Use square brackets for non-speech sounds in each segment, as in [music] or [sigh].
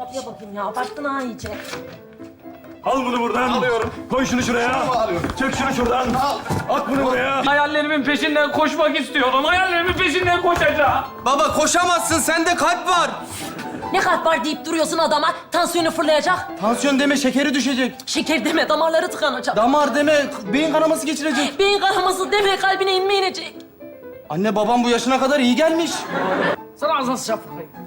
Kapıya bakayım ya. Abarttın ha iyice. Al bunu buradan. Alıyorum. Koy şunu şuraya. Alıyorum. Çek şunu şuradan. Al. At bunu buraya. Hayallerimin peşinden koşmak istiyorum. Hayallerimin peşinden koşacağım. Baba koşamazsın, sende kalp var. Ne kalp var deyip duruyorsun adama. Tansiyonu fırlayacak. Tansiyon deme, şekeri düşecek. Şeker deme, damarları tıkanacak. Damar deme, beyin kanaması geçirecek. Beyin kanaması deme, kalbine inme inecek. Anne babam bu yaşına kadar iyi gelmiş. Sana ağzına sıçrap fıkrayım.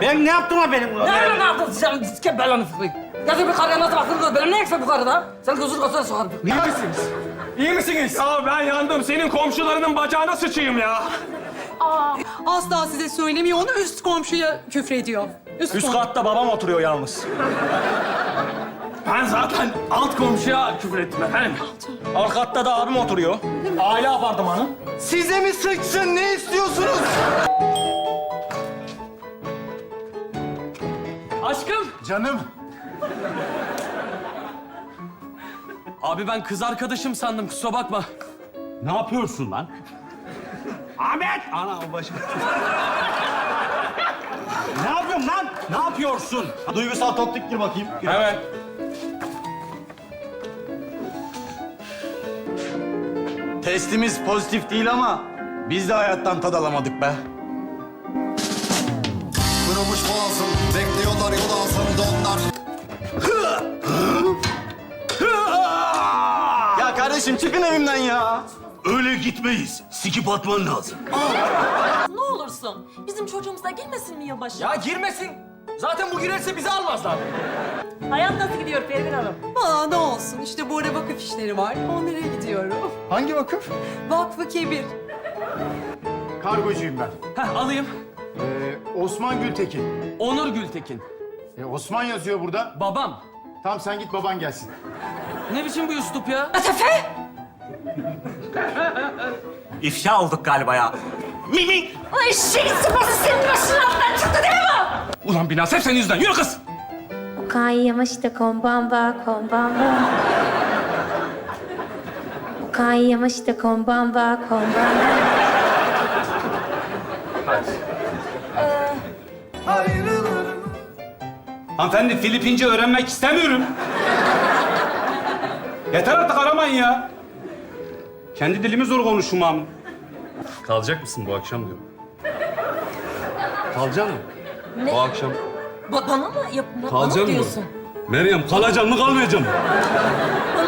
Ben ne yaptım ha benim? Ne ne yaptın sen? Sikke belanı fıkrayım. Ya bir karıya nasıl baktın kız? Benim ne eksik bu karıda? Sen gözünü kasana sokarım. İyi misiniz? İyi misiniz? Ya ben yandım. Senin komşularının bacağına sıçayım ya. Asla size söylemiyor. Onu üst komşuya küfrediyor. Üst, Üst kom- katta babam oturuyor yalnız. Ben zaten alt komşuya küfür ettim efendim. Alt katta da abim oturuyor. Aile apartmanı. Size mi sıçsın, ne istiyorsunuz? Canım. Abi ben kız arkadaşım sandım kusura bakma. Ne yapıyorsun lan? Ahmet! Ana o başım. ne yapıyorsun lan? Ne yapıyorsun? Duygusal topluk gir bakayım. Evet. Testimiz pozitif değil ama biz de hayattan tad alamadık be. Kırılmış boğazım Bekliyorlar yol ağzımda onlar Ya kardeşim çıkın evimden ya. Öyle gitmeyiz. Sikip atman lazım. Ne olursun. Bizim çocuğumuz da girmesin mi yılbaşı? Ya girmesin. Zaten bu girerse bizi almazlar. Hayat nasıl gidiyor Pervin Hanım? Aa, ne olsun. İşte bu ara vakıf işleri var. Onlara gidiyorum. Hangi vakıf? Vakfı Kebir. Kargocuyum ben. Heh alayım. Ee, Osman Gültekin. Onur Gültekin. Ee, Osman yazıyor burada. Babam. Tamam sen git baban gelsin. Ne biçim bu üslup ya? İfşa olduk galiba ya. Ay şey sıpası senin başının altından çıktı değil mi? Ulan Binaz hep senin yüzünden. Yürü kız. 買いましたこんばんはこんばんはお買いましたこんばんはこんばんは Hanımefendi Filipince öğrenmek istemiyorum. Yeter artık aramayın ya. Kendi dilimi zor konuşmam. Kalacak mısın bu akşam diyorum. Kalacak mı? Ne? Bu akşam. Ba- bana mı? Ya, ba- bana Kalacak mı mı? diyorsun? Meryem kalacak mı kalmayacak mı?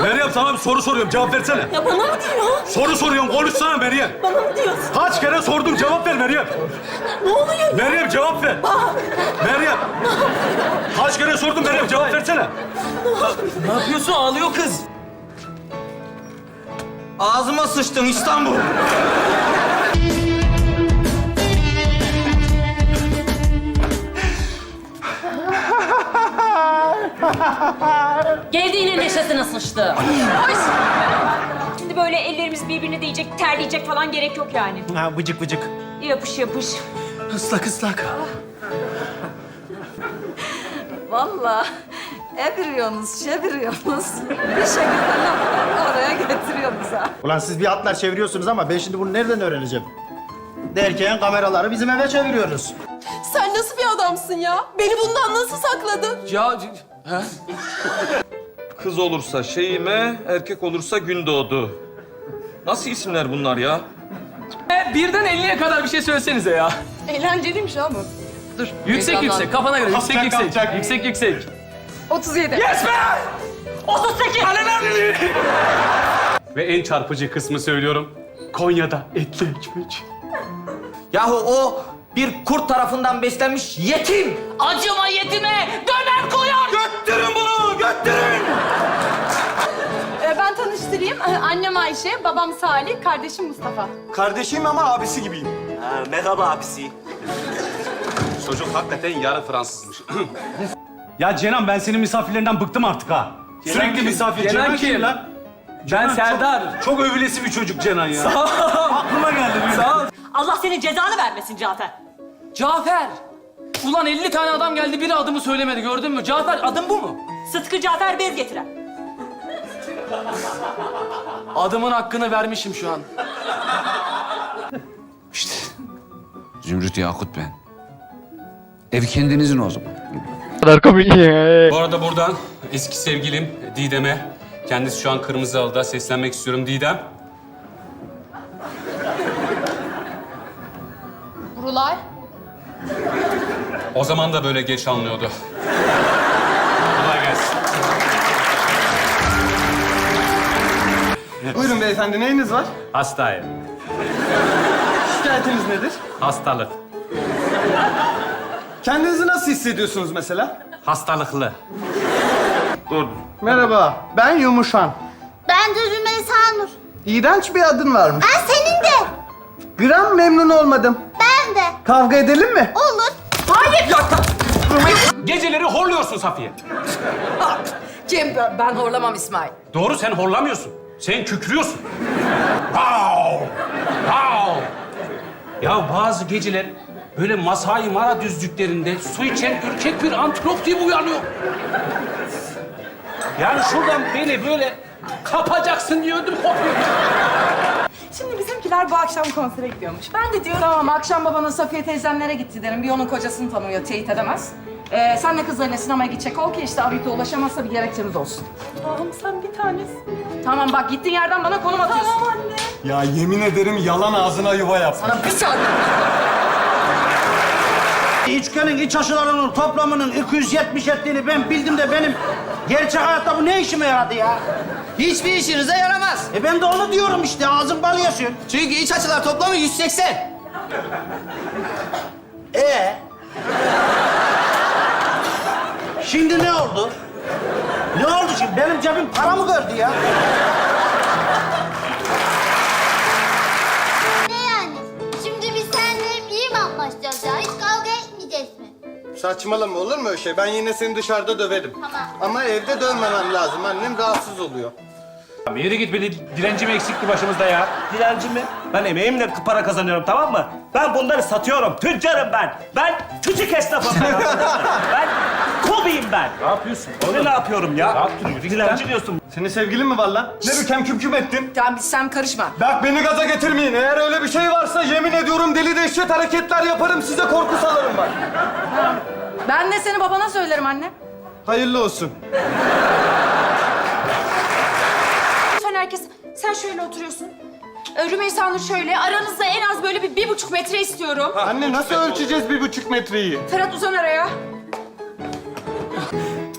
Meryem sana bir soru soruyorum cevap versene. Ya bana mı diyor? Soru soruyorum konuşsana Meryem. Bana mı diyorsun? Kaç kere sordum cevap ver Meryem. Ne oluyor? Meryem cevap ver. Meryem. Kaç kere sordum Meryem cevap versene. Ne yapıyorsun? Ağlıyor kız. Ağzıma sıçtın İstanbul. Geldiğine neşesine sıçtı. Şimdi böyle ellerimiz birbirine değecek, terleyecek falan gerek yok yani. Ha vıcık vıcık. Yapış yapış. Islak ıslak. Vallahi eviriyorsunuz, çeviriyorsunuz. Bir şekilde lafları oraya getiriyorsunuz ha. Ulan siz bir atlar çeviriyorsunuz ama ben şimdi bunu nereden öğreneceğim? Derken kameraları bizim eve çeviriyoruz. Sen nasıl bir adamsın ya? Beni bundan nasıl sakladın? Ya... He? Kız olursa Şeyime, erkek olursa Gündoğdu. Nasıl isimler bunlar ya? E, birden 50'ye kadar bir şey söylesenize ya. Eğlenceliymiş ama. Dur. Yüksek yüksek, kafana göre yüksek yüksek. Yüksek yüksek. 37. Yes be! 38! Ve en çarpıcı kısmı söylüyorum. Konya'da etli ekmek. Yahu o bir kurt tarafından beslenmiş yetim. Acıma yetime döner koyar. Götürün. Ee, ben tanıştırayım. Ee, Annem Ayşe, babam Salih, kardeşim Mustafa. Kardeşim ama abisi gibiyim. Ha, merhaba abisi. Çocuk hakikaten yarı Fransızmış. [clears throat] ya Cenan ben senin misafirlerinden bıktım artık ha. Sürekli kim? misafir. Cenan kim? lan? Ben Cenan Serdar. Çok, çok övülesi bir çocuk Cenan ya. Sağ ol. Aklıma geldi. bir- Sağ ol. Allah senin cezanı vermesin Cafer. Cafer! Ulan 50 tane adam geldi, biri adımı söylemedi gördün mü? Cafer, adım bu mu? Sıtkı Cafer bez getiren. Adımın hakkını vermişim şu an. Zümrüt Yakut ben. Ev kendinizin o zaman. Bu arada buradan eski sevgilim Didem'e, kendisi şu an Kırmızı Halı'da seslenmek istiyorum. Didem, Burular. o zaman da böyle geç anlıyordu. Buyurun beyefendi neyiniz var? Hastayım. Şikayetiniz nedir? Hastalık. Kendinizi nasıl hissediyorsunuz mesela? Hastalıklı. Merhaba, ben Yumuşan. Ben de Rümeysa Nur. İğrenç bir adın varmış. Ben senin de. Gram memnun olmadım. Ben de. Kavga edelim mi? Olur. Geceleri horluyorsun Safiye. Kim? Ben horlamam İsmail. Doğru sen horlamıyorsun. Sen kükrüyorsun. Wow! Wow! Ya bazı geceler böyle Masai Mara düzlüklerinde su içen ürkek bir antilop gibi uyanıyor. Yani şuradan beni böyle kapacaksın diye ödüm kopuyor. Şimdi bizimkiler bu akşam konsere gidiyormuş. Ben de diyorum tamam akşam babana Safiye teyzemlere gitti derim. Bir onun kocasını tanıyor, teyit edemez. Ee, sen de kızlarına sinemaya gidecek ol ki işte Abit'e ulaşamazsa bir gerekçemiz olsun. Tamam sen bir tanesin. Tamam bak gittiğin yerden bana konum atıyorsun. Tamam anne. Ya yemin ederim yalan ağzına yuva yap. Sana bir saniye. İçkenin iç aşılarının toplamının 270 ettiğini ben bildim de benim gerçek hayatta bu ne işime yaradı ya? Hiçbir işinize yaramaz. E ben de onu diyorum işte ağzım bal yaşıyor. Çünkü iç açılar toplamı 180. E Şimdi ne oldu? Ne oldu şimdi? Benim cebim para mı gördü ya? Saçmalama olur mu öyle şey? Ben yine seni dışarıda döverim. Tamam. Ama evde dövmemem lazım. Annem rahatsız oluyor. Yürü git beni dilenci mi eksikti başımızda ya? Dilenci mi? Ben emeğimle para kazanıyorum tamam mı? Ben bunları satıyorum. Tüccarım ben. Ben küçük esnafım ben. [laughs] ben kobiyim ben. Ne yapıyorsun? Ne ne yapıyorum ya? Ne yaptın? Yürü git Dilenci diyorsun. Senin sevgilin mi var lan? Ne bükem küm küm ettin? Tamam biz sen karışma. Bak beni gaza getirmeyin. Eğer öyle bir şey varsa yemin ediyorum deli dehşet hareketler yaparım. Size korku salarım bak. Ben de seni babana söylerim anne. Hayırlı olsun. Lütfen herkes, sen şöyle oturuyorsun. Ee, Rümeysa Nur şöyle, aranızda en az böyle bir, bir buçuk metre istiyorum. Anne nasıl ölçeceğiz bir buçuk metreyi? Ferhat uzan araya.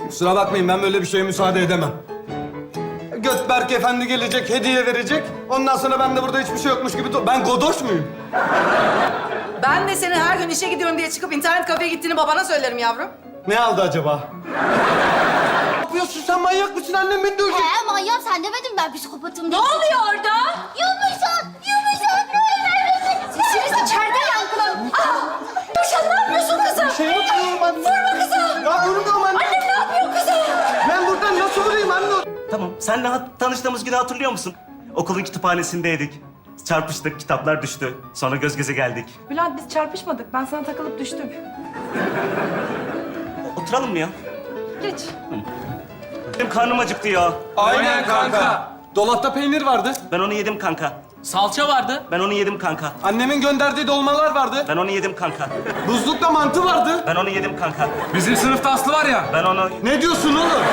Kusura bakmayın ben böyle bir şeye müsaade edemem. Götberk Efendi gelecek, hediye verecek. Ondan sonra ben de burada hiçbir şey yokmuş gibi... dur- Ben godoş muyum? Ben de senin her gün işe gidiyorum diye çıkıp internet kafeye gittiğini babana söylerim yavrum. Ne aldı acaba? [laughs] ne yapıyorsun sen manyak mısın? Annem beni dövecek. He manyak sen demedin ben psikopatım Ne oluyor orada? Yumuşak, yumuşak. Sesiniz içeride yankılan. Aa! Gülşen ne yapıyorsun kızım? Şey yapıyorum anne. Vurma kızım. Ya vurmuyorum anne. Annem ne yapıyor kızım? Ben buradan nasıl vurayım anne? Tamam. Senle hat- tanıştığımız günü hatırlıyor musun? Okulun kütüphanesindeydik. Çarpıştık, kitaplar düştü. Sonra göz göze geldik. Bülent biz çarpışmadık. Ben sana takılıp düştüm. Oturalım mı ya? Geç. Benim karnım acıktı ya. Aynen kanka. Dolapta peynir vardı. Ben onu yedim kanka. Salça vardı. Ben onu yedim kanka. Annemin gönderdiği dolmalar vardı. Ben onu yedim kanka. Buzlukta mantı vardı. Ben onu yedim kanka. Bizim sınıfta Aslı var ya. Ben onu Ne diyorsun oğlum?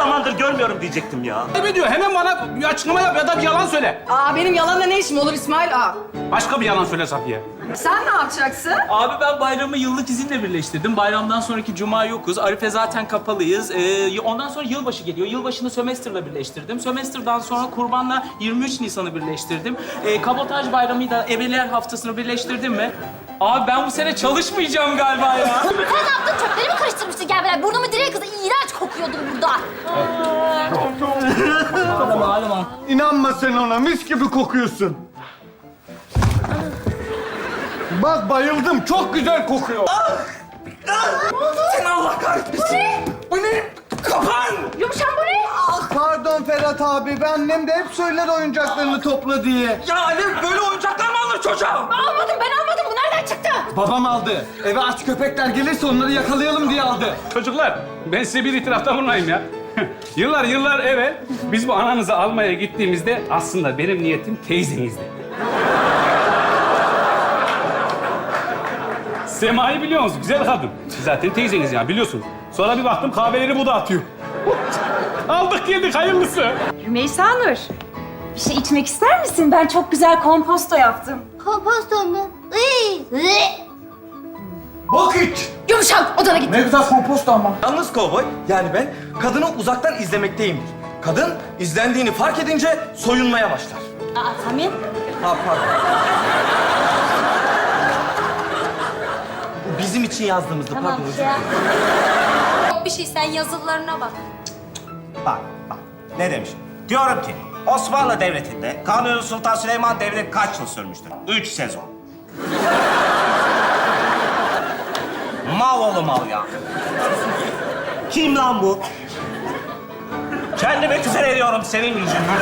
Zamandır görmüyorum diyecektim ya. Ne diyor? Hemen bana bir açıklama yap ya da bir yalan söyle. Aa benim yalanla ne işim olur İsmail? Aa. Başka bir yalan söyle Safiye. Sen ne yapacaksın? Abi ben bayramı yıllık izinle birleştirdim. Bayramdan sonraki cuma yokuz. Arife zaten kapalıyız. Ee, ondan sonra yılbaşı geliyor. Yılbaşını sömestrla birleştirdim. Sömestrdan sonra kurbanla 23 Nisan'ı birleştirdim. Ee, kabotaj bayramıyla da ebeler haftasını birleştirdim mi? Abi ben bu sene çalışmayacağım galiba ya. Sen ne yaptın? Çöpleri mi karıştırmıştın? Gel böyle burnumu direğe kızı. İğrenç kokuyordu burada. İnanma sen ona. Mis gibi kokuyorsun. Bak bayıldım. Çok güzel kokuyor. Yumuşan bu ne? Pardon Ferhat abi. Ben annem de hep söyler oyuncaklarını topla diye. Ya annem böyle oyuncaklar mı alır çocuğa? Almadım ben almadım. Bu nereden çıktı? Babam aldı. Eve aç köpekler gelirse onları yakalayalım diye aldı. Çocuklar ben size bir itirafta bulunayım ya. [laughs] yıllar yıllar evvel biz bu ananızı almaya gittiğimizde aslında benim niyetim teyzenizdi. [laughs] Sema'yı biliyor musunuz? Güzel kadın. Zaten teyzeniz yani biliyorsun. Sonra bir baktım kahveleri bu da atıyor. [laughs] Aldık yedik hayırlısı. Rümeysa Nur. Bir şey içmek ister misin? Ben çok güzel komposto yaptım. Komposto mu? Iy. Vakit! Yumuşak odana git. Ne güzel komposto ama. Yalnız kovboy, yani ben kadını uzaktan izlemekteyimdir. Kadın izlendiğini fark edince soyunmaya başlar. Aa Samin. Ha pardon. Bu bizim için yazdığımızdı Tamam pardon. ya. Yok bir şey sen yazılarına bak. Bak, bak. Ne demiş? Diyorum ki Osmanlı Devleti'nde Kanuni Sultan Süleyman Devri kaç yıl sürmüştür? Üç sezon. Mal oğlu mal ya. Kim lan bu? Kendimi küfür ediyorum senin yüzünden.